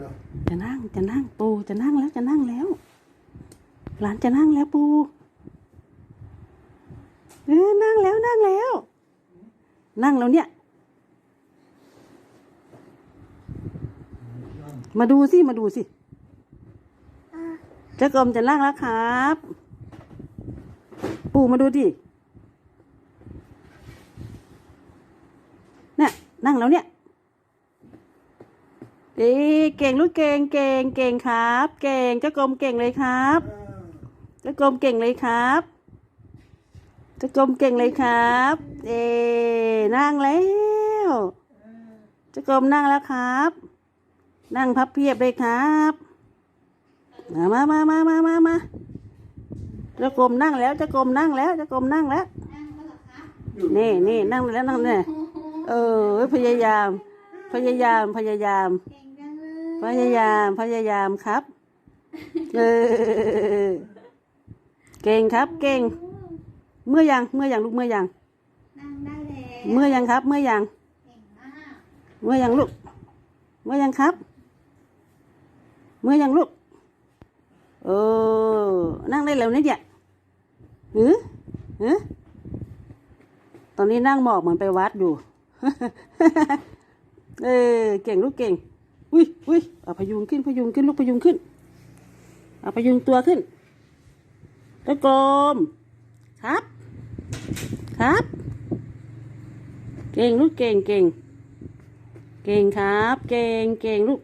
เหรอจะนั่งจะนั่งปูจะนั่งแล้วจะนั่งแล้ว หลานจะนั่งแล้วปูเออนั่งแล้วนั่งแล้ว นั่งแล้วเนี่ย มาดูสิมาดูสิเจ้ากรมจะนั่งแล้วครับ ปูมาดูดิเนี่ยนั่งแล้วเนี่ย เอ๊ะเก่งลูกเก่งเก่งเก่งครับ เก่งเจ้ากรมเก่งเลยครับเจ้ากรมเก่งเลยครับเจ้ากรมเก่งเลยครับเอ๊นั่งแล้วเจ้ากรมนั่งแล้วครับ นั่งพับเพียบเลยครับมามามามามามามาเจ้ากรมนั่งแล้วเจ้ากรมนั่งแล้วเจ้ากรมนั่งแล้วนี่นี่นั่งแล้วนั่งเนี่ยเออพยายาม พยายามพยายาม พยยายามพยายามครับเออเก่งครับ เก่ง เมื่อยังเมื่อยังลูกเมื่อยังนั่งได้แล้วเมื่อยังครับ เมื่อยังเก่งมากเมื่อยังลูก เมื่อยังครับ เมื่อยังลูกเออนั่งได้แล้วนี่เนี่ยหือหือตอนนี้นั่งหมอบเหมือนไปวัดอยู่ เออ เก่งลูกเก่ง อุ้ยอุ้ยเอาพยุงขึ้นพยุงขึ้นลูกพยุงขึ้นเอาพยุงตัวขึ้นตะกลมครับ ครับ เก่งลูกเก่งเก่ง เก่งครับ เก่งเก่งลูก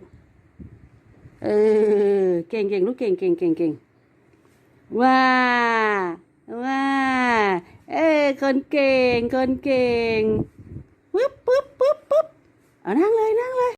เออเก่งเก่งลูกเก่งเก่งเก่งเก่งว้าว้าเอ้ยคนเก่งคนเก่งปึ๊บปึ๊บปึ๊บปึ๊บเอานั่งเลยนั่งเลย